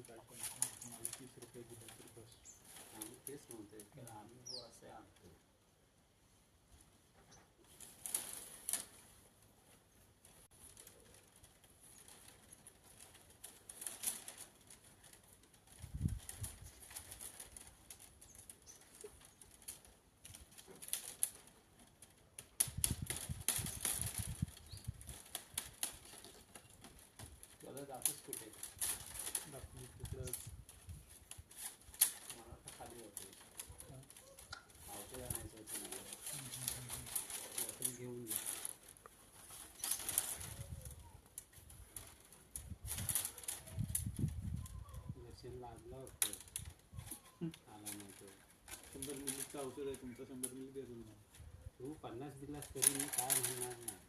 तीस रुपये की दस रुपये तीस बोलते आम्ही वो असे आणतो दाखवूच कुठे दाखवू शंभर मिलीचं औषध आहे तुमचं शंभर मिली देतो तुम्हाला. तू पन्नास दिलास तरी मी काय म्हणणार नाही.